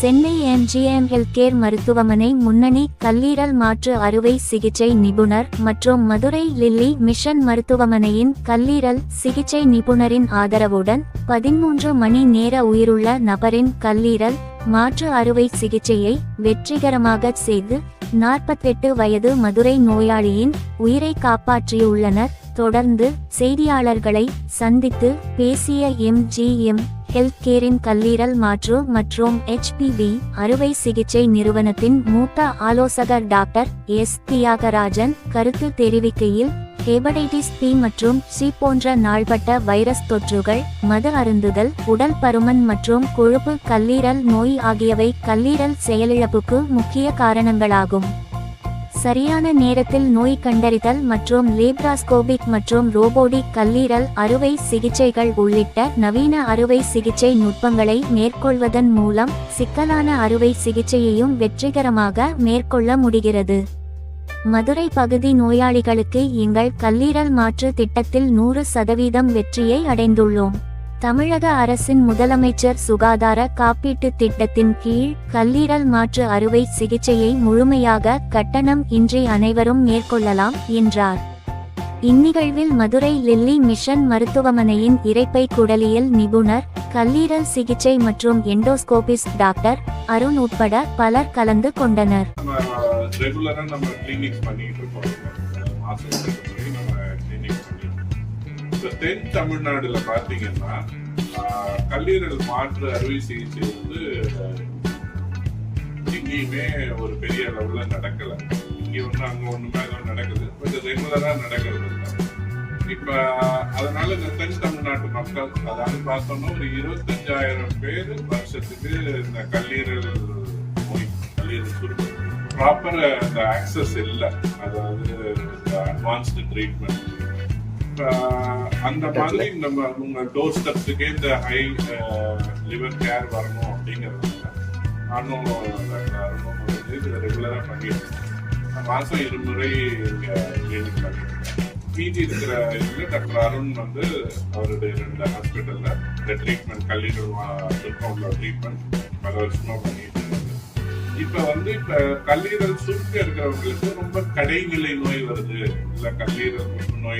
Chennai MGM healthcare மருத்துவமனை முன்னணி கல்லீரல் மாற்று அறுவை சிகிச்சை நிபுணர் மற்றும் மதுரை லில்லி மிஷன் மருத்துவமனையின் கல்லீரல் சிகிச்சை நிபுணரின் ஆதரவுடன் பதிமூன்று மணி நேர உயிருள்ள நபரின் கல்லீரல் மாற்று அறுவை சிகிச்சையை வெற்றிகரமாக செய்து நாற்பத்தெட்டு வயது மதுரை நோயாளியின் உயிரை காப்பாற்றியுள்ளனர். தொடர்ந்து செய்தியாளர்களை சந்தித்து பேசிய எம்ஜிஎம் ஹெல்த் கேரின் கல்லீரல் மாற்று மற்றும் ஹெச்பிவி அறுவை சிகிச்சை நிறுவனத்தின் மூத்த ஆலோசகர் டாக்டர் எஸ். தியாகராஜன் கருத்து தெரிவிக்கையில் ஹெபடைட்டிஸ் பி மற்றும் சி போன்ற நாள்பட்ட வைரஸ் தொற்றுகள் மது அருந்துதல் உடல் பருமன் மற்றும் கொழுப்பு கல்லீரல் நோய் ஆகியவை கல்லீரல் செயலிழப்புக்கு முக்கிய காரணங்களாகும். சரியான நேரத்தில் நோய் கண்டறிதல் மற்றும் லேப்ராஸ்கோபிக் மற்றும் ரோபோடிக் கல்லீரல் அறுவை சிகிச்சைகள் உள்ளிட்ட நவீன அறுவை சிகிச்சை நுட்பங்களை மேற்கொள்வதன் மூலம் சிக்கலான அறுவை சிகிச்சையையும் வெற்றிகரமாக மேற்கொள்ள முடிகிறது. மதுரை பகுதி நோயாளிகளுக்கு எங்கள் கல்லீரல் மாற்று திட்டத்தில் நூறு சதவீதம் வெற்றியை அடைந்துள்ளோம். தமிழக அரசின் முதலமைச்சர் சுகாதார காப்பீட்டு திட்டத்தின் கீழ் கல்லீரல் மாற்று அறுவை சிகிச்சையை முழுமையாக கட்டணம் இன்றி அனைவரும் மேற்கொள்ளலாம் என்றார். இந்நிகழ்வில் மதுரை லில்லி மிஷன் மருத்துவமனையின் இறைப்பை குடலியல் நிபுணர் கல்லீரல் சிகிச்சை மற்றும் எண்டோஸ்கோபிஸ்ட் டாக்டர் அருண் உட்பட பலர் கலந்து கொண்டனர். இப்போ தென் தமிழ்நாடுல பாத்தீங்கன்னா கல்லீரல் மாற்று அறுவை சிகிச்சை வந்து ஆஹ், எங்கேயுமே ஒரு பெரிய அளவுல நடக்கல. இங்க ஒண்ணு அங்க ஒண்ணுமே ஏதோ நடக்குது. பட் ரெகுலரா நடக்கிறது இப்ப அதனால இந்த தென் தமிழ்நாட்டு மக்கள் அதாவது பார்த்தோம்னா ஒரு இருபத்தஞ்சாயிரம் பேர் வருஷத்துக்கு இந்த கல்லீரல் நோய் கல்லீரல் சுருக்கம். ப்ராப்பர் அந்த ஆக்சஸ் இல்லை. அதாவது அட்வான்ஸ்டு ட்ரீட்மெண்ட் அந்த மாதிரி நம்ம உங்க டோர் ஸ்டெப்ஸுக்கே இந்த ஹை லிவர் கேர் வரணும் அப்படிங்கிறதுனால நானும் அருணும் வந்து ரெகுலராக பண்ணிட்டு. மாசம் இருமுறை கிளினிக் பண்ணிட்டு மீதி இருக்கிற இதுல டாக்டர் அருண் வந்து அவருடைய ரெண்டு ஹாஸ்பிட்டல்ல இந்த ட்ரீட்மெண்ட் கல்லீரல் உள்ள ட்ரீட்மெண்ட் பல வருஷமா பண்ணிட்டு இருக்காரு இப்ப வந்து இப்ப கல்லீரல் சுருக்கம் இருக்கிறவங்களுக்கு ரொம்ப கடைநிலை நோய் வருது. இல்ல கல்லீரல் அப்படின்னா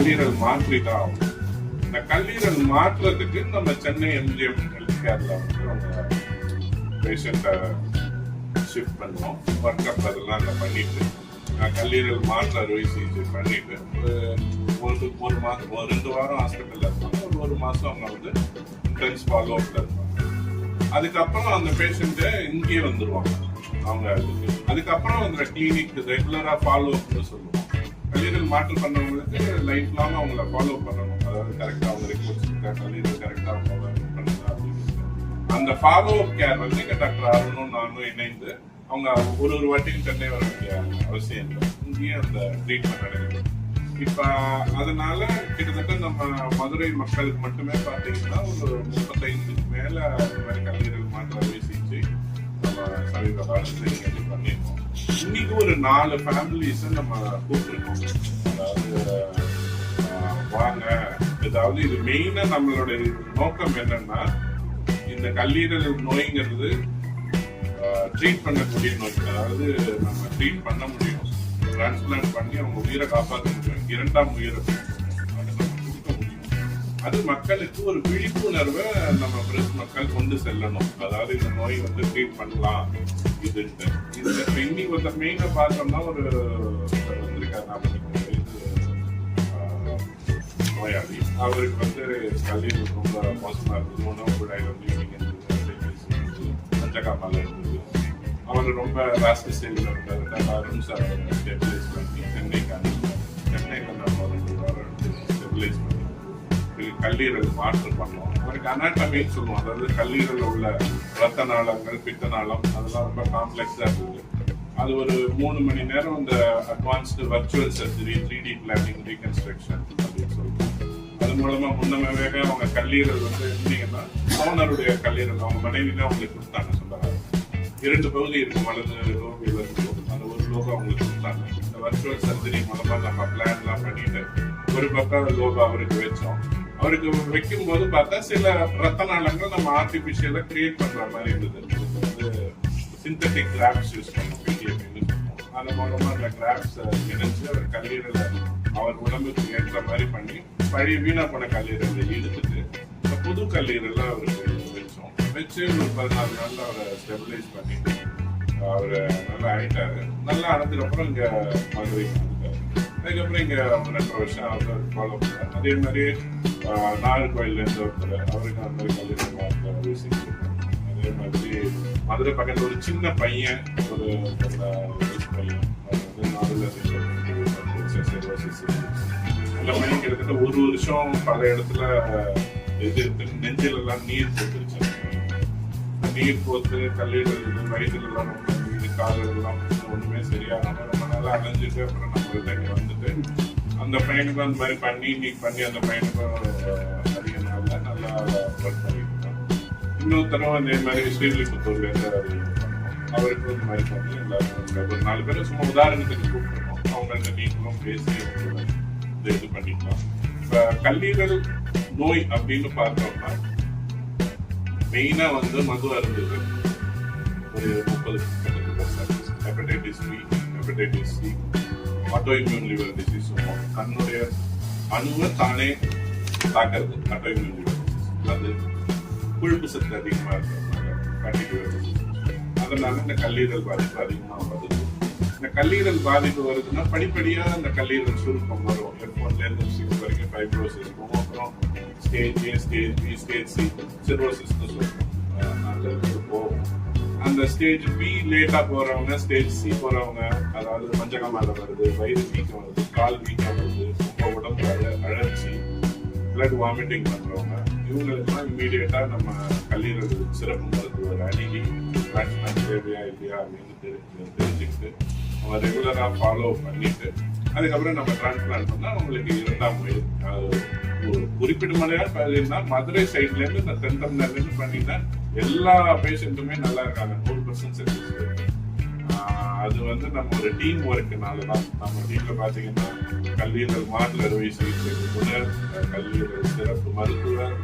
கல்லீரல் மாற்றி தான் ஆகும் இந்த கல்லீரல் மாற்றுறதுக்கு நம்ம சென்னை எம்ஜிஎம் ஹெல்த் கேர்ல வந்து அவங்க பேஷண்ட்டை ஷிஃப்ட் பண்ணுவோம். ஒர்க் அப் அதெல்லாம் அங்கே பண்ணிட்டு நான் கல்லீரல் மாற்று அறுவை சிகிச்சை பண்ணிட்டு ஒரு ஒரு மாதம் ஒரு ரெண்டு வாரம் ஹாஸ்பிட்டலில் இருப்பாங்க. ஒரு ஒரு மாதம் அவங்க வந்து இன்டென்ஸ் ஃபாலோ அப்பில் இருப்பாங்க. அதுக்கப்புறம் அந்த பேஷண்ட்டு இங்கேயே வந்துடுவாங்க அவங்க அதுக்கப்புறம் அந்த கிளினிக் ரெகுலராக ஃபாலோ அப்னு சொல்லுவோம். கல்லீரல் மாற்று பண்ணவங்களுக்கு லைஃப் லாங் அவங்கள ஃபாலோ பண்ணணும். அதாவது கரெக்டாக அவங்க ரிப்போர்ட்ஸ் கல்லீரல் கரெக்டாக அவங்க பண்ணுங்க அப்படின்னு அந்த ஃபாலோ அப் கேர் வந்து டாக்டர் அருணும் நானும் இணைந்து அவங்க ஒரு ஒரு வாட்டியும் சென்னை வர வேண்டிய அவசியம் இல்லை. இங்கேயே அந்த ட்ரீட்மெண்ட் நடக்குது இப்போ அதனால கிட்டத்தட்ட நம்ம மதுரை மக்களுக்கு மட்டுமே பார்த்தீங்கன்னா ஒரு முப்பத்தைந்துக்கு மேலே அந்த மாதிரி கல்லீரல் மாற்றம் சமீப பண்ணியிருக்கோம் இன்னைக்கு ஒரு நாலு ஃபேமிலிஸ் நம்ம கூப்பிட்டுருக்கோம். அதாவது வாங்க. அதாவது இது மெயினா நம்மளுடைய நோக்கம் என்னன்னா இந்த கல்லீரல் நோய்ங்கிறது ட்ரீட் பண்ணக்கூடிய நோய். அதாவது நம்ம ட்ரீட் பண்ண முடியும். டிரான்ஸ்பிளான்ட் பண்ணி அவங்க உயிரை காப்பாற்ற முடியும். இரண்டாம் உயிரை அது மக்களுக்கு ஒரு விழிப்புணர்வை நம்ம பிரஸ் மக்கள் கொண்டு செல்லணும். அதாவது இந்த நோய் வந்து ட்ரீட் பண்ணலாம். இதுன்ட்டு. இந்த இப்ப இன்னைக்கு ஒரு மெயினாக பார்த்தோம்னா ஒரு வந்திருக்காரு நாற்பத்தி நோயாளி. அவருக்கு வந்து கல்லீரல் ரொம்ப மோசமா இருந்தது. உணவு குழாய் வந்து இவங்க இருந்தது. அவர் ரொம்ப ராசி ஸ்டேஜில் இருந்தார். நான் அருண் சார் ஸ்டெபிலைஸ் பண்ணி சென்னைக்கு அனுப்பி சென்னைக்கு நம்ம ஸ்டெபிலைஸ் பண்ணி கல்லீரல் மாற்று பண்ணுவோம். அவருக்கு அனாட்டமின்னு சொல்லுவோம். அதாவது கல்லீரல் உள்ள ரத்த நாளங்கள் பித்த நாளம் அதெல்லாம் ரொம்ப காம்ப்ளெக்ஸாக இருக்குது அது ஒரு மூணு மணி நேரம் இந்த advanced virtual surgery three D planning reconstruction அப்படின்னு சொல்லுவோம். அது மூலமாக முன்னமே அவங்க கல்லீரல் வந்து இருந்தீங்கன்னா ஓனருடைய கல்லீரல் அவங்க மனைவி தான் அவங்களுக்கு கொடுத்தாங்க சொல்லுறாங்க இரண்டு பகுதி இருக்கும் வலது லோகம் இடது அந்த ஒரு லோகம் அவங்களுக்கு கொடுத்தாங்க. இந்த வர்ச்சுவல் சர்ஜரி மூலமாக நம்ம பிளான்லாம் பண்ணிட்டு ஒரு பக்கம் லோகம் அவருக்கு வச்சோம். அவருக்கு வைக்கும் போது பார்த்தா சில ரத்த நாளங்கள் நம்ம ஆர்டிபிஷியலா கிரியேட் பண்ற மாதிரி இருந்தது. வந்து சிந்தட்டிக் கிராப்ஸ் யூஸ் பண்ணுவோம் பிடிஎஃப்னு சொல்லுவோம் அந்த மூலமா அந்த கிராப்ஸ் இணைச்சு அவர் கல்லீரலை அவர் உடம்புக்கு ஏற்ற மாதிரி பண்ணி பழைய வீணா போன கல்லீரலை எடுத்துட்டு புது கல்லீரலை அவருக்கு வச்சோம். வச்சு ஒரு பதினாலு நாள்ல அவரை ஸ்டெபிலைஸ் பண்ணிட்டு அவர் நல்லா ஆயிட்டாரு நல்லா ஆனதுக்கு அப்புறம் இங்க மதுரைக்கு வந்துட்டாரு. அதுக்கப்புறம் இங்க ரெண்டு வருஷம் அவர் ஃபாலோ பண்ணார். அதே மாதிரி நாகர்கோயிலேருந்து ஒருத்தர் அவருக்கு அந்த மாதிரி கல்லூரி மார்க்கில் விசிட் அதே மாதிரி மதுரை பக்கத்தில் ஒரு சின்ன பையன் ஒரு பையன். வந்து நாடுல அந்த பையன் கிட்டத்தட்ட ஒரு வருஷம் பல இடத்துல இது நெஞ்சில் எல்லாம் நீர் போட்டுருச்சு. நீர் போத்து கல்லீரல் இது வயிற்றுல எல்லாம் ரொம்ப நீர் காதல் எல்லாம் ஒண்ணுமே சரியாகாம ரொம்ப நாளா அலைஞ்சிட்டு அப்புறம் நம்ம இங்க வந்துட்டு அந்த பையனுக்கு அந்த மாதிரி பண்ணி இன்னைக்கு பண்ணி அந்த பையனுக்கும் அதிக நாளில் நல்லா ஒர்க் பண்ணிருக்கோம் இன்னொருத்தரும் அதே மாதிரி ஸ்ரீவில்லிபுத்தூர்ல இருந்து அவருக்கு இந்த மாதிரி பண்ணி எல்லாரும் ஒரு நாலு பேரும் சும்மா உதாரணத்துக்கு கூப்பிட்டுருக்கோம். அவங்க நீங்களும் பேசி இந்த இது பண்ணிக்கலாம். இப்போ கல்லீரல் நோய் அப்படின்னு பார்த்தோம்னா மெயினாக வந்து மது அருந்தது. ஒரு முப்பது hepatitis B hepatitis C auto immune liver disease சொல்லுவோம் தன்னுடைய அணுவை தானே தாக்கிறது ஆட்டோ இம்யூன் லிவர் டிசீஸ் அது கொழுப்பு சத்து அதிகமாக இருக்கிறதுனால ஃபேட்டி லிவர் அதனால இந்த கல்லீரல் பாதிப்பு அதிகமாக வருது இந்த கல்லீரல் பாதிப்பு வருதுன்னா படிப்படியாக அந்த கல்லீரல் சுருக்கம் வரும் எஃப் ஒன்ல சிக்ஸ் வரைக்கும் ஃபைப்ரோசிஸ் போகும் அப்புறம் stage A stage B stage C சிரோசிஸ்னு சொல்லுவோம் அந்த போகும் அந்த ஸ்டேஜ் பி லேட்டா போறவங்க ஸ்டேஜ் சி போறவங்க அதாவது மஞ்சக்கமால வருது வயிறு வீக்கம் வருது கால் வீக்கம் வருது ரொம்ப உடம்பு அழ அழற்சி பிளட் வாமிட்டிங் பண்றவங்க இவங்களுக்குலாம் இம்மீடியட்டாக நம்ம கல்லீரல் சிறப்பு மருத்துவர் அணுகி டிரான்ஸ்பிளான்ட் தேவையா இல்லையா அப்படின்னு தெரிஞ்சு தெரிஞ்சுக்கிட்டு நம்ம ரெகுலரா ஃபாலோ பண்ணிட்டு அதுக்கப்புறம் நம்ம டிரான்ஸ்பிளான்ட் பண்ணா நம்மளுக்கு இரண்டாம் வயது. ஒரு குறிப்பிட்ட மலையா பார்த்தீங்கன்னா மதுரை சைட்ல இருந்து இந்த தென் தமிழ்நாடுல இருந்து எல்லா பேஷண்ட்டுமே நல்லா இருக்காங்க. நூறு பர்சன்ட் அது வந்து நம்ம ஒரு டீம் ஒர்க்குனால தான். நம்ம டீம்ல பாத்தீங்கன்னா கல்லீரல் மாற்று அறுவை சிகிச்சை நிபுணர் கல்லீரல் சிறப்பு மருத்துவர்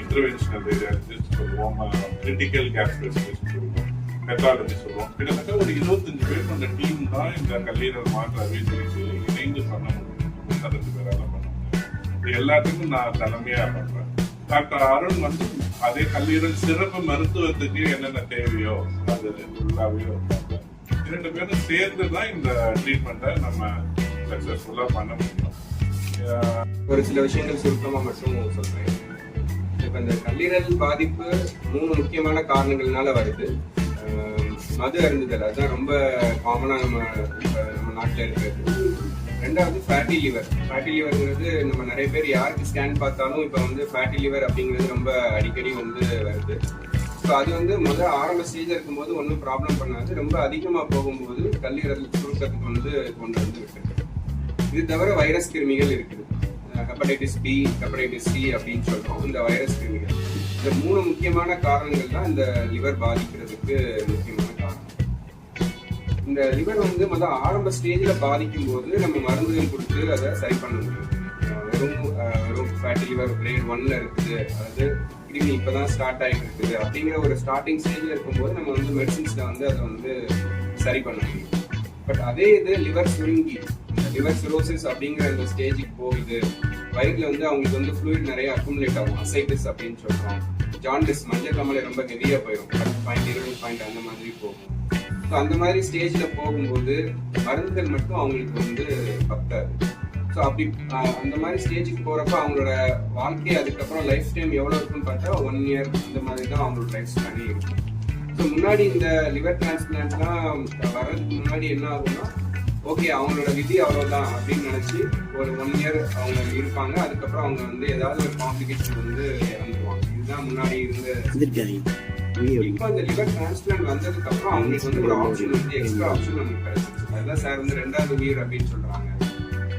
இன்டர்வென்ஷனல் ரேடியாலஜிஸ்ட் சொல்லுவோம். கிரிட்டிக்கல் கேர் ஸ்பெஷலிஸ்ட் சொல்லுவோம். பெத்தாலஜி சொல்லுவோம். கிட்டத்தட்ட ஒரு இருபத்தஞ்சு பேர் கொண்ட டீம் தான் இந்த கல்லீரல் மாற்று அறுவை சிகிச்சையை இணைந்து பண்ண முடியும். முப்பத்தஞ்சு பேரால் பண்ண முடியும். இது எல்லாத்துக்கும் நான் தலைமையாக பண்றேன். டாக்டர் அருண் வந்து அதே கல்லீரல் சிறப்பு மருத்துவத்துக்கு என்னென்ன தேவையோ அது ஃபுல்லாவே இரண்டு பேரும் சேர்ந்து தான் இந்த ட்ரீட்மெண்ட்டை நம்ம சக்சஸ்ஃபுல்லா பண்ண முடியும். ஒரு சில விஷயங்கள் சுருக்கமாக மட்டும் சொல்கிறேன் இப்போ இந்த கல்லீரல் பாதிப்பு மூணு முக்கியமான காரணங்கள்னால வருது. மது அருந்துதல் அதுதான் ரொம்ப காமனாக நம்ம நம்ம நாட்டில் இருக்கிறது. ரெண்டாவது ஃபேட்டி லிவர் ஃபேட்டி லிவர்ங்கிறது நம்ம நிறைய பேர் யாருக்கு ஸ்கேன் பார்த்தாலும் இப்போ வந்து ஃபேட்டி லிவர் அப்படிங்கிறது ரொம்ப அடிக்கடி வந்து வருது. ஸோ அது வந்து முதல் ஆரம்ப ஸ்டேஜில் இருக்கும்போது ஒன்றும் ப்ராப்ளம் பண்ணாது. ரொம்ப அதிகமாக போகும்போது கல்லீரல் சுருக்கத்துக்கு வந்து கொண்டு வந்து விட்டுருக்கு இது தவிர வைரஸ் கிருமிகள் இருக்குது. ஹெப்படைட்டிஸ் பி ஹெப்படைட்டிஸ் சி அப்படின்னு சொல்கிறோம் இந்த வைரஸ் கிருமிகள். இந்த மூணு முக்கியமான காரணங்கள் தான் இந்த லிவர் பாதிக்கிறதுக்கு முக்கியமான இந்த லிவர் வந்து மொதல் ஆரம்ப ஸ்டேஜில் பாதிக்கும் போது நம்ம மருந்துகள் கொடுத்து அதை சரி பண்ண முடியும். வெறும் வெறும் ஃபேட்டி லிவர் கிரேட் ஒன்ல இருக்குது. அதாவது கிருமி இப்பதான் ஸ்டார்ட் ஆகிட்டு இருக்குது. அப்படிங்கிற ஒரு ஸ்டார்டிங் ஸ்டேஜில் இருக்கும்போது நம்ம வந்து மெடிசின்ஸில் வந்து அதை வந்து சரி பண்ண முடியும். பட் அதே இது லிவர் சுருங்கி லிவர் சிரோசிஸ் அப்படிங்கிற அந்த ஸ்டேஜுக்கு போகுது. வயிற்றுல வந்து அவங்களுக்கு வந்து ஃப்ளூயிட் நிறைய அக்குமுலேட் ஆகும். அசைட்டிஸ் அப்படின்னு சொல்கிறோம் ஜாண்டிஸ் மஞ்சள் கமலை ரொம்ப ஹெவியாக போயிடும். பாயிண்ட் இருபது பாயிண்ட் அந்த மாதிரி போகும். ஸோ அந்த மாதிரி ஸ்டேஜில் போகும்போது மருந்துகள் மட்டும் அவங்களுக்கு வந்து பத்தாது. ஸோ அப்படி அந்த மாதிரி ஸ்டேஜுக்கு போகிறப்ப அவங்களோட வாழ்க்கை அதுக்கப்புறம் லைஃப் டைம் எவ்வளோ இருக்குன்னு பார்த்தா ஒன் இயர் இந்த மாதிரி தான் அவங்களோட லைஃப் ஸ்பேனே இருக்கும். ஸோ முன்னாடி இந்த லிவர் டிரான்ஸ்பிளான்ட்லாம் வர்றதுக்கு முன்னாடி என்ன ஆகும்னா ஓகே அவங்களோட விதி அவ்வளோதான் அப்படின்னு நினச்சி ஒரு ஒன் இயர் அவங்க இருப்பாங்க. அதுக்கப்புறம் அவங்க வந்து ஏதாவது ஒரு காம்ப்ளிகேஷன் வந்து இறந்துருவாங்க முன்னாடி இருந்த இப்போ இந்த லிவர் டிரான்ஸ்பிளான்ட் வந்ததுக்கு அப்புறம் அவங்களுக்கு வந்து ஒரு ஆப்ஷன் வந்து எக்ஸ்ட்ரா ஆப்ஷன் நமக்கு கிடைச்சிச்சு அதுதான் சார் வந்து ரெண்டாவது உயிர் அப்படின்னு சொல்றாங்க.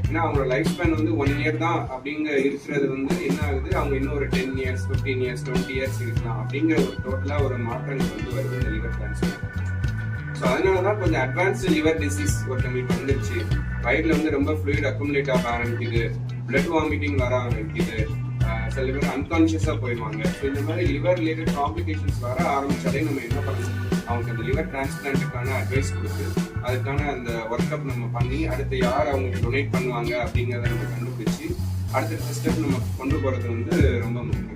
ஏன்னா அவங்களோட லைஃப் ஸ்பேன் வந்து ஒன் இயர் தான் அப்படிங்கிற இருக்கிறது வந்து என்ன ஆகுது? அவங்க இன்னும் ஒரு ten years fifteen years twenty years இருக்கலாம் அப்படிங்கிற ஒரு டோட்டலா ஒரு மாற்றங்கள் வந்து வருது இந்த லிவர் டிரான்ஸ்பிளான்ட் ஸோ அதனால தான் கொஞ்சம் அட்வான்ஸ்டு லிவர் டிசீஸ் ஒருத்தவங்களுக்கு வந்துருச்சு. வயிறுல வந்து ரொம்ப ஃப்ளூயிட் அக்குமுலேட் ஆக ஆரம்பிக்குது. பிளட் வாமிட்டிங் வர ஆரம்பிக்குது. சில பேர் அன்கான்ஷியஸாக போயிடுவாங்க ஸோ இந்த மாதிரி லிவர் ரிலேட்டட் காம்ப்ளிகேஷன்ஸ் வர ஆரம்பிச்சாலே நம்ம என்ன பண்ணணும்? அவங்களுக்கு அந்த லிவர் டிரான்ஸ்பிளான்ட்டுக்கான அட்வைஸ் கொடுத்து அதுக்கான அந்த ஒர்க் அப் நம்ம பண்ணி அடுத்து யார் அவங்களுக்கு டொனேட் பண்ணுவாங்க அப்படிங்கிறத நம்ம கண்டுபிடிச்சி அடுத்த ஸ்டெப் நம்ம கொண்டு போகிறது வந்து ரொம்ப முக்கியம்.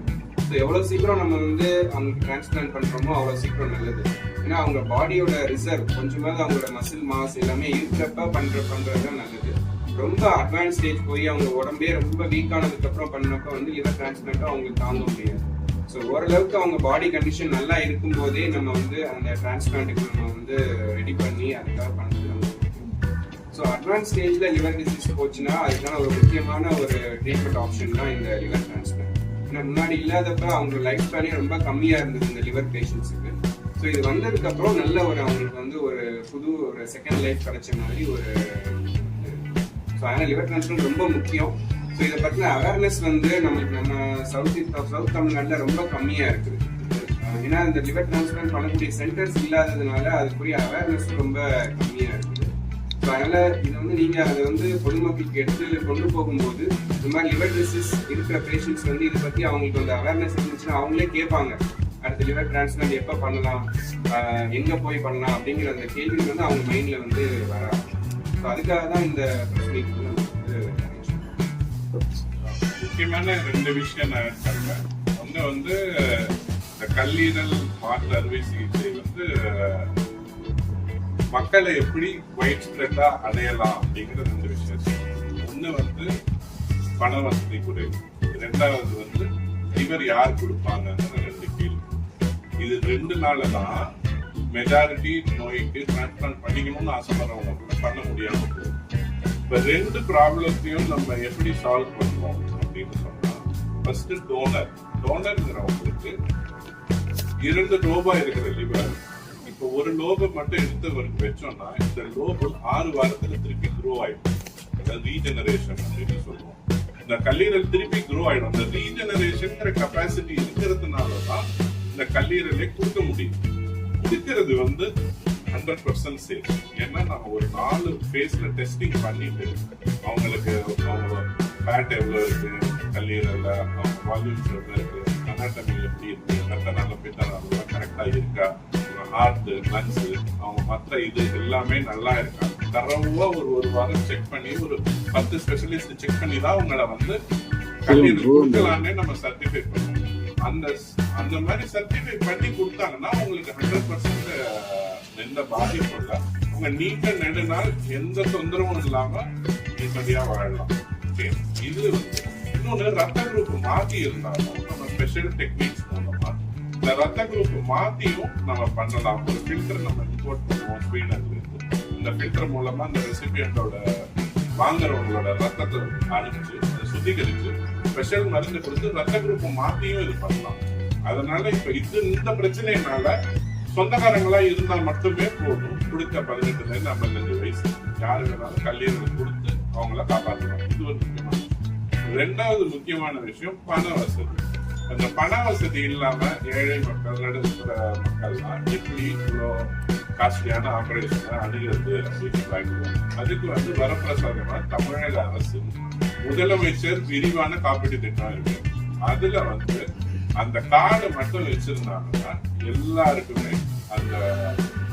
ஸோ எவ்வளோ சீக்கிரம் நம்ம வந்து அவங்களுக்கு டிரான்ஸ்பிளான்ட் பண்ணுறோமோ அவ்வளோ சீக்கிரம் நல்லது. ஏன்னா அவங்க பாடியோட ரிசர்வ் கொஞ்சமாவது அவங்களோட மசில் மாஸ் எல்லாமே இருக்கிறப்ப பண்ணுற பண்ணுறது தான் நல்லது. ரொம்ப அட்வான்ஸ் ஸ்டேஜ் போய் அவங்க உடம்பே ரொம்ப வீக் ஆனதுக்கப்புறம் பண்ணப்ப வந்து லிவர் டிரான்ஸ்பிளான்ட் அவங்களுக்கு தாங்க முடியாது. ஸோ ஓரளவுக்கு அவங்க பாடி கண்டிஷன் நல்லா இருக்கும்போதே நம்ம வந்து அந்த டிரான்ஸ்பிளான்ட்டுக்கு நம்ம வந்து ரெடி பண்ணி அதுக்காக பண்ணுறது ஸோ அட்வான்ஸ் ஸ்டேஜில் லிவர் டிசீஸ் போச்சுன்னா அதுக்கான ஒரு முக்கியமான ஒரு ட்ரீட்மெண்ட் ஆப்ஷன் தான் இந்த லிவர் டிரான்ஸ்பிளான்ட் ஏன்னா முன்னாடி இல்லாதப்ப அவங்க லைஃப் ஸ்பேனே ரொம்ப கம்மியாக இருந்தது இந்த லிவர் பேஷண்ட்ஸுக்கு ஸோ இது வந்ததுக்கப்புறம் நல்ல ஒரு அவங்களுக்கு வந்து ஒரு புது ஒரு செகண்ட் லைஃப் கிடைச்ச மாதிரி ஒரு ஸோ அதனால் லிவர் டிரான்ஸ்பிளான்ட் ரொம்ப முக்கியம். ஸோ இதை பற்றின அவேர்னஸ் வந்து நம்மளுக்கு நம்ம சவுத் சவுத் தமிழ்நாட்டில் ரொம்ப கம்மியாக இருக்குது. ஏன்னா இந்த லிவர் டிரான்ஸ்பிளான்ட் பண்ணக்கூடிய சென்டர்ஸ் இல்லாததுனால அதுக்குரிய அவேர்னஸ் ரொம்ப கம்மியாக இருக்குது. ஸோ அதனால் இதை வந்து நீங்கள் அதை வந்து பொதுமக்களுக்கு எடுத்து கொண்டு போகும்போது இந்த மாதிரி லிவர் டிசீஸ் இருக்கிற பேஷண்ட்ஸ் வந்து இதை பற்றி அவங்களுக்கு அந்த அவேர்னஸ் இருந்துச்சுன்னா அவங்களே கேட்பாங்க. அடுத்த லிவர் டிரான்ஸ்பிளான்ட் எப்போ பண்ணலாம்? எங்கே போய் பண்ணலாம்? அப்படிங்கிற அந்த கேள்வி வந்து அவங்க மைண்டில் வந்து வராது. ஸோ அதுக்காக தான் இந்த பிரச்சனைக்கு முக்கியமான ரெண்டு விஷயம் நான் add ஒன்று வந்து இந்த கல்லீரல் மாற்று அறுவை சிகிச்சை வந்து மக்களை எப்படி ஒயிட் ஸ்ப்ரெட்டா அடையலாம் அப்படிங்கிற ரெண்டு விஷயம் ஒன்று வந்து பண வசதி குறைவு ரெண்டாவது வந்து இவர் யார் கொடுப்பாங்கன்னு ரெண்டு கேள்வி. இது ரெண்டு நாள் தான் மெஜாரிட்டி நோய்க்கு டிரான்ஸ்பிளான்ட் பண்ணிக்கணும்னு ஆசைப்படுறவங்க கூட பண்ண முடியாம போகும் இப்ப ரெண்டு ப்ராப்ளத்தையும் நம்ம எப்படி சால்வ் பண்ணுவோம் அப்படின்னு சொன்னா ஃபர்ஸ்ட் டோனர் டோனர்ங்கிறவங்களுக்கு இரண்டு லோபா இருக்கிற லிவர் இப்போ ஒரு லோபை மட்டும் எடுத்தவருக்கு வச்சோம்னா இந்த லோபு ஆறு வாரத்துல திருப்பி க்ரோ ஆயிடும். அதாவது ரீஜெனரேஷன் அப்படின்னு சொல்லுவோம். இந்த கல்லீரல் திருப்பி க்ரோ ஆயிடும். அந்த ரீஜெனரேஷன்ங்கிற கெப்பாசிட்டி இருக்கிறதுனால தான் இந்த கல்லீரலை கொடுக்க முடியும். கொடுக்கிறது வந்து ஹண்ட்ரட் பர்சன்ட் சேஃப் ஏன்னா நம்ம ஒரு நாலு ஃபேஸ்ல டெஸ்டிங் பண்ணிட்டு அவங்களுக்கு அவங்க ஃபேட் எவ்வளோ இருக்கு கல்லீரல்ல அவங்க வால்யூம்ஸ் எவ்வளோ இருக்கு அனாட்டமி எப்படி இருக்கு ரத்தனால பித்தனால கரெக்டா இருக்கா ஹார்ட் லங்ஸ் அவங்க மற்ற இது எல்லாமே நல்லா இருக்கா தரவா ஒரு ஒரு வாரம் செக் பண்ணி ஒரு பத்து ஸ்பெஷலிஸ்ட் செக் பண்ணி தான் உங்களை வந்து கல்லீரல் கொடுக்கலான்னே நம்ம சர்டிஃபை பண்ணுவோம் அந்த அந்த மாதிரி சர்டிஃபை பண்ணி கொடுத்தாங்கன்னா உங்களுக்கு ஹண்ட்ரட் பர்சன்ட் எந்த பாதிப்பும் இல்லை. உங்க நீண்ட நெடுநாள் எந்த தொந்தரவும் இல்லாம நிம்மதியா வாழலாம். இது வந்து இன்னொன்னு ரத்த குரூப் மாத்தி இருந்தாலும் நம்ம ஸ்பெஷல் டெக்னிக்ஸ் மூலமா இந்த ரத்த குரூப் மாத்தியும் நம்ம பண்ணலாம். ஒரு ஃபில்டர் நம்ம இம்போர்ட் பண்ணுவோம் ஸ்வீடன்ல இருந்து. இந்த ஃபில்டர் மூலமா இந்த ரெசிபியண்டோட வாங்குறவங்களோட ரத்தத்தை அனுப்பிச்சு சுத்திகரிச்சு ஸ்பெஷல் மருந்து கொடுத்து ரத்த குரூப் மாத்தியும் இது பண்ணலாம். அதனால இப்ப இது இந்த பிரச்சனையினால சொந்தக்காரங்களா இருந்தா மட்டுமே போதும். கொடுத்த பதினெட்டுல இருந்து ஐம்பத்தஞ்சு வயசு. யாரு வேணாலும் கல்லீரல் கொடுத்து அவங்கள காப்பாற்றலாம் இது ஒரு முக்கியமான ரெண்டாவது முக்கியமான விஷயம் பண வசதி. அந்த பண வசதி இல்லாம ஏழை மக்கள் நடுத்தர மக்கள்லாம் எப்படி இவ்வளோ காஸ்ட்லியான ஆபரேஷனை அணுகிறது அப்படின்னு அதுக்கு வந்து வரப்பிரசாதமா தமிழக அரசு முதலமைச்சர் விரிவான காப்பீட்டு திட்டம் இருக்கு. அதுல வந்து அந்த கார்டு மட்டும் வச்சிருந்தாங்கன்னா எல்லாருக்குமே அந்த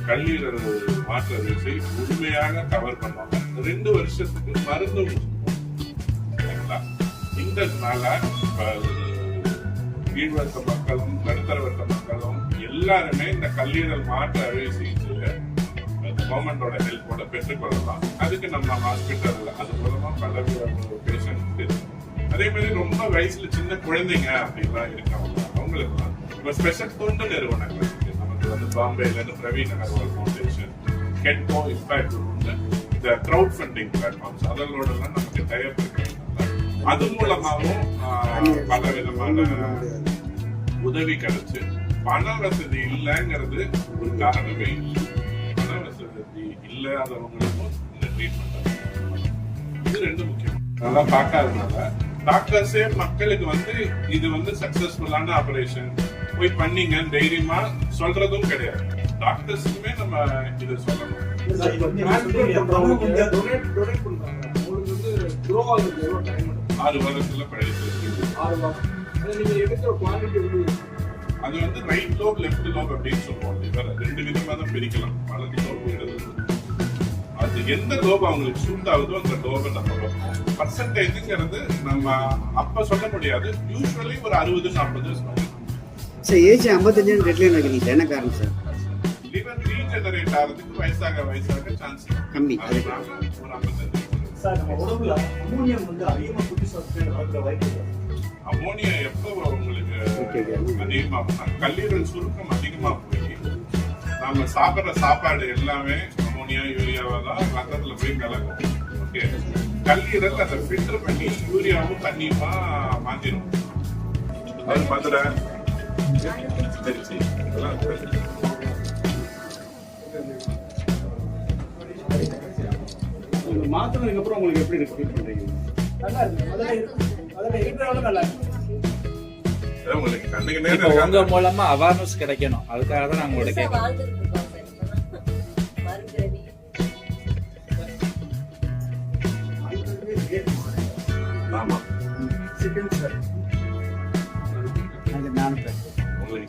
கல்லீரல் மாற்ற அறுவை முழுமையாக கவர் பண்ணுவாங்க. ரெண்டு வருஷத்துக்கு மருந்து சரிங்களா? இந்த கீழ்வர்க்க மக்களும் நடுத்தர வர்க்க மக்களும் எல்லாருமே இந்த கல்லீரல் மாற்று அறுவை சிகிச்சையில கவர்மெண்டோட ஹெல்ப்போட பெற்றுக்கொள்ளலாம் அதுக்கு நம்ம ஹாஸ்பிட்டல் அது மூலமா பல பேஷண்ட் அதே மாதிரி ரொம்ப வயசுல சின்ன குழந்தைங்க அப்படின்லாம் இருக்காங்க அவங்களுக்குலாம் இப்போ ஸ்பெஷல் தொண்டு நிறுவனங்கள் இருக்கு. நமக்கு வந்து பாம்பேல இருந்து Praveen Agarwal foundation Ketto impact இந்த க்ரௌட் ஃபண்டிங் பிளாட்ஃபார்ம்ஸ் அதனோட எல்லாம் நமக்கு டயப் அது மூலமாகவும் பல விதமான உதவி கிடைச்சு பண வசதி இல்லைங்கிறது ஒரு காரணமே இல்லை. இல்லாதவங்களுக்கும் இந்த ட்ரீட்மெண்ட் இது ரெண்டு முக்கியம். நல்லா பார்க்காதனால டாக்டர்ஸே மக்களுக்கு வந்து இது வந்து சக்சஸ்ஃபுல்லான ஆபரேஷன் போய் பண்ணீங்க தைரியமா சொல்றதும் கிடையாது. டாக்டர்ஸுக்குமே நம்ம இதை சொல்லணும். ஆறு வாரத்துல பழைய அது வந்து ரைட் லோப் லெஃப்ட் லோப் அப்படின்னு சொல்லுவோம். ரெண்டு விதமா தான் பிரிக்கலாம். வலது லோப் இடது எந்த லோப் அவங்களுக்கு சூட் ஆகுதோ அந்த லோபை நம்ம பர்சன்டேஜ்ங்கிறது நம்ம அப்ப சொல்ல முடியாது. யூஸ்வலி ஒரு அறுபது நாற்பது சார் ஏஜ் ஐம்பத்தஞ்சு ரெட் லைன் வைக்கிறீங்க. என்ன காரணம் சார்? லிவர் ரீஜெனரேட் ஆகிறதுக்கு வயசாக வயசாக சான்ஸ் கம்மி. ஒரு ஐம்பத்தஞ்சு சார் நம்ம உடம்புல அமோனியம் வந்து அதிகமா குட்டி சாப்பிட்டு வளர்க்குற வாய்ப்பு. அமோனியா எப்போ உங்களுக்கு. அதிகமாகும்னா கல்லீரல் சுருக்கம் அதிகமா போய் நாம சாப்பிடுற சாப்பாடு எல்லாமே அமோனியா யூரியாவா தான் ரத்தத்துல போய் கலக்கும் ஓகே கல்லீரல் அதை ஃபில்டர் பண்ணி யூரியாவும் தண்ணியுமா மாத்திரும். அது மதுரை இதெல்லாம். நீங்க மாத்தினதுக்கு அப்புறம் உங்களுக்கு எப்படி இருக்கு ஃபீல் பண்றீங்க? நல்லா இருக்கு. முதல்ல முதல்ல இருக்கிறவங்க நல்லா இருக்கு. உங்க. மூலமா அவேர்னஸ் கிடைக்கணும். அதுக்காக தான் நாங்க உங்கள்ட்ட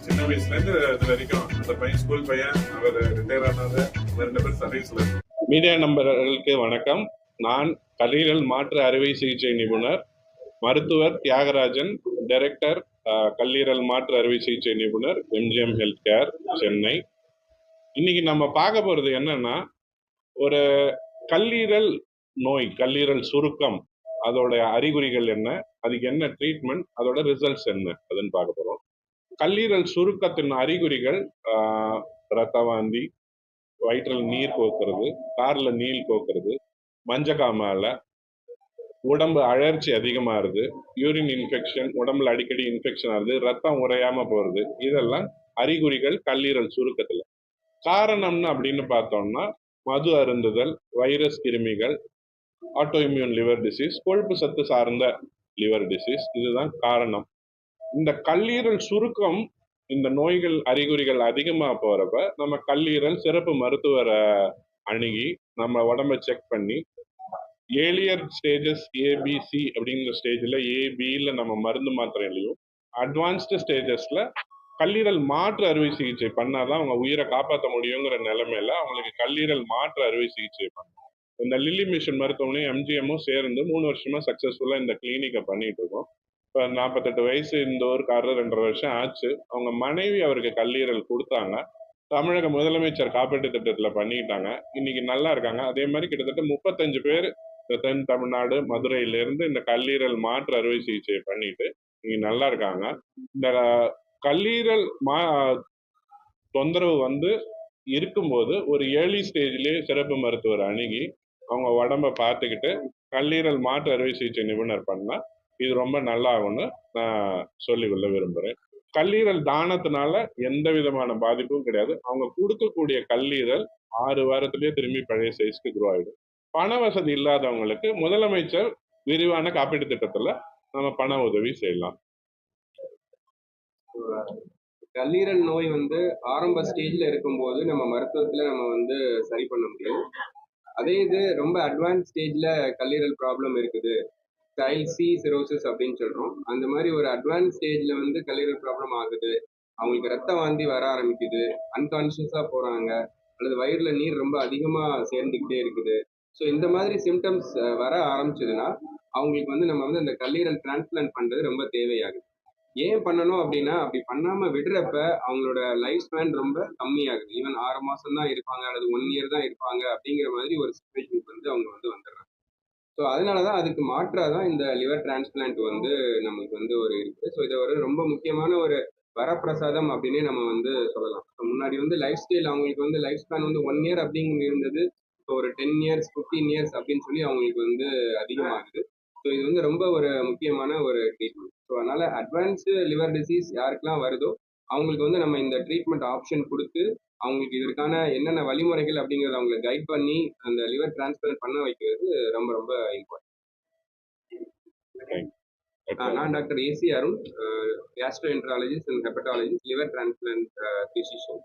சின்ன வயசுல இருந்து இது வரைக்கும் அந்த பையன் ஸ்கூல் பையன் அவர் ரிட்டையர் ஆனது ரெண்டு பேர் சர்வீஸ்ல மீடியா நம்பர்களுக்கு வணக்கம். நான் கல்லீரல் மாற்று அறுவை சிகிச்சை நிபுணர் மருத்துவர் தியாகராஜன் டைரக்டர் கல்லீரல் மாற்று அறுவை சிகிச்சை நிபுணர் எம்ஜிஎம் ஹெல்த் கேர் சென்னை. இன்னைக்கு நம்ம பார்க்க போறது என்னன்னா ஒரு கல்லீரல் நோய் கல்லீரல் சுருக்கம் அதோட அறிகுறிகள் என்ன அதுக்கு என்ன ட்ரீட்மெண்ட் அதோட ரிசல்ட்ஸ் என்ன அதுன்னு பார்க்க போறோம். கல்லீரல் சுருக்கத்தின் அறிகுறிகள் ஆஹ், ரத்த வாந்தி வயிற்றில் நீர் கோக்குறது கார்ல நீர் கோக்குறது மஞ்சக்காமால உடம்பு அழற்சி அதிகமாகுது யூரின் இன்ஃபெக்ஷன் உடம்புல அடிக்கடி இன்ஃபெக்ஷன் ஆகுது ரத்தம் உறையாம போகிறது இதெல்லாம் அறிகுறிகள் கல்லீரல் சுருக்கத்தில். காரணம்னு அப்படின்னு பார்த்தோம்னா மது அருந்துதல் வைரஸ் கிருமிகள் ஆட்டோ இம்யூன் லிவர் டிசீஸ் கொழுப்பு சத்து சார்ந்த லிவர் டிசீஸ் இதுதான் காரணம். இந்த கல்லீரல் சுருக்கம் இந்த நோய்கள் அறிகுறிகள் அதிகமா போறப்ப நம்ம கல்லீரல் சிறப்பு மருத்துவரை அணுகி நம்ம உடம்ப செக் பண்ணி ஏலியர் ஸ்டேஜஸ் ஏபிசி அப்படிங்கிற ஸ்டேஜ்ல ஏபியில் நம்ம மருந்து மாத்திரையிலையும் அட்வான்ஸ்டு ஸ்டேஜஸ்ல கல்லீரல் மாற்று அறுவை சிகிச்சை பண்ணாதான் அவங்க உயிரை காப்பாற்ற முடியுங்கிற நிலைமையில அவங்களுக்கு கல்லீரல் மாற்று அறுவை சிகிச்சை பண்ணும். இந்த லில்லி மிஷன் மருத்துவமனையும் எம்ஜிஎம்மும் சேர்ந்து மூணு வருஷமா சக்சஸ்ஃபுல்லா இந்த கிளினிக்கை பண்ணிட்டு இருக்கோம். இப்போ நாற்பத்தெட்டு வயசு இந்த ஊருக்காரர் ரெண்டரை வருஷம் ஆச்சு. அவங்க மனைவி அவருக்கு கல்லீரல் கொடுத்தாங்க. தமிழக முதலமைச்சர் காப்பீட்டு திட்டத்தில் பண்ணிக்கிட்டாங்க. இன்னைக்கு நல்லா இருக்காங்க. அதே மாதிரி கிட்டத்தட்ட முப்பத்தஞ்சு பேர் இந்த தென் தமிழ்நாடு மதுரையிலேருந்து இந்த கல்லீரல் மாற்று அறுவை சிகிச்சையை பண்ணிட்டு இன்னைக்கு நல்லா இருக்காங்க. இந்த கல்லீரல் மா தொந்தரவு வந்து இருக்கும்போது ஒரு ஏர்லி ஸ்டேஜ்லேயே சிறப்பு மருத்துவர் அணுகி அவங்க உடம்ப பார்த்துக்கிட்டு கல்லீரல் மாற்று அறுவை சிகிச்சை நிபுணர் பண்ணால் இது ரொம்ப நல்லாகும்னு நான் சொல்லிக்கொள்ள விரும்புறேன். கல்லீரல் தானத்தினால எந்த விதமான பாதிப்பும் கிடையாது. அவங்க கொடுக்கக்கூடிய கல்லீரல் ஆறு வாரத்திலேயே திரும்பி பழைய சைஸ்க்கு குரோ ஆயிடும். பண வசதி இல்லாதவங்களுக்கு முதலமைச்சர் விரிவான காப்பீட்டு திட்டத்துல நம்ம பண உதவி செய்யலாம். கல்லீரல் நோய் வந்து ஆரம்ப ஸ்டேஜ்ல இருக்கும்போது நம்ம மருத்துவத்துல நம்ம வந்து சரி பண்ண முடியும். அதே இது ரொம்ப அட்வான்ஸ் ஸ்டேஜ்ல கல்லீரல் ப்ராப்ளம் இருக்குது. ஸ்டைல் சி சிரோசிஸ் அப்படின்னு சொல்கிறோம் அந்த மாதிரி ஒரு அட்வான்ஸ் ஸ்டேஜ்ல வந்து கல்லீரல் ப்ராப்ளம் ஆகுது. அவங்களுக்கு ரத்த வாந்தி வர ஆரம்பிக்குது. அன்கான்ஷியஸாக போகிறாங்க அல்லது வயிறில் நீர் ரொம்ப அதிகமாக சேர்ந்துக்கிட்டே இருக்குது. ஸோ இந்த மாதிரி சிம்டம்ஸ் வர ஆரம்பிச்சதுன்னா அவங்களுக்கு வந்து நம்ம வந்து அந்த கல்லீரல் டிரான்ஸ்பிளான்ட் பண்ணுறது ரொம்ப தேவையாகுது. ஏன் பண்ணணும் அப்படின்னா அப்படி பண்ணாமல் விடுறப்ப அவங்களோட லைஃப் ஸ்பேன் ரொம்ப கம்மியாகுது. ஈவன் ஆறு மாதம் தான் இருப்பாங்க அல்லது ஒன் இயர் தான் இருப்பாங்க அப்படிங்கிற மாதிரி ஒரு சுச்சுவேஷனுக்கு வந்து அவங்க வந்து வந்துடுறாங்க. ஸோ அதனால தான் அதுக்கு மாற்றாக தான் இந்த லிவர் டிரான்ஸ்பிளான்ட் வந்து நமக்கு வந்து ஒரு இருக்கு. ஸோ இதை ஒரு ரொம்ப முக்கியமான ஒரு வரப்பிரசாதம் அப்படின்னே நம்ம வந்து சொல்லலாம். முன்னாடி வந்து லைஃப் ஸ்டைல் அவங்களுக்கு வந்து லைஃப் ஸ்பேன் வந்து ஒன் இயர் அப்படிங்கிறது இருந்தது. இப்போ ஒரு டென் இயர்ஸ் ஃபிஃப்டீன் இயர்ஸ் அப்படின்னு சொல்லி அவங்களுக்கு வந்து அதிகமாகுது. ஸோ இது வந்து ரொம்ப ஒரு முக்கியமான ஒரு ட்ரீட்மெண்ட் ஸோ அதனால அட்வான்ஸ்டு லிவர் டிசீஸ் யாருக்கெல்லாம் வருதோ அவங்களுக்கு வந்து நம்ம இந்த ட்ரீட்மெண்ட் ஆப்ஷன் கொடுத்து அவங்களுக்கு இதற்கான என்னென்ன வழிமுறைகள் அப்படிங்கிறத அவங்களை கைட் பண்ணி அந்த லிவர் டிரான்ஸ்பிளண்ட் பண்ண வைக்கிறது ரொம்ப ரொம்ப இம்பார்ட்டன்ட் நான் doctor A C Arun gastroenterologist and hepatologist liver transplant physician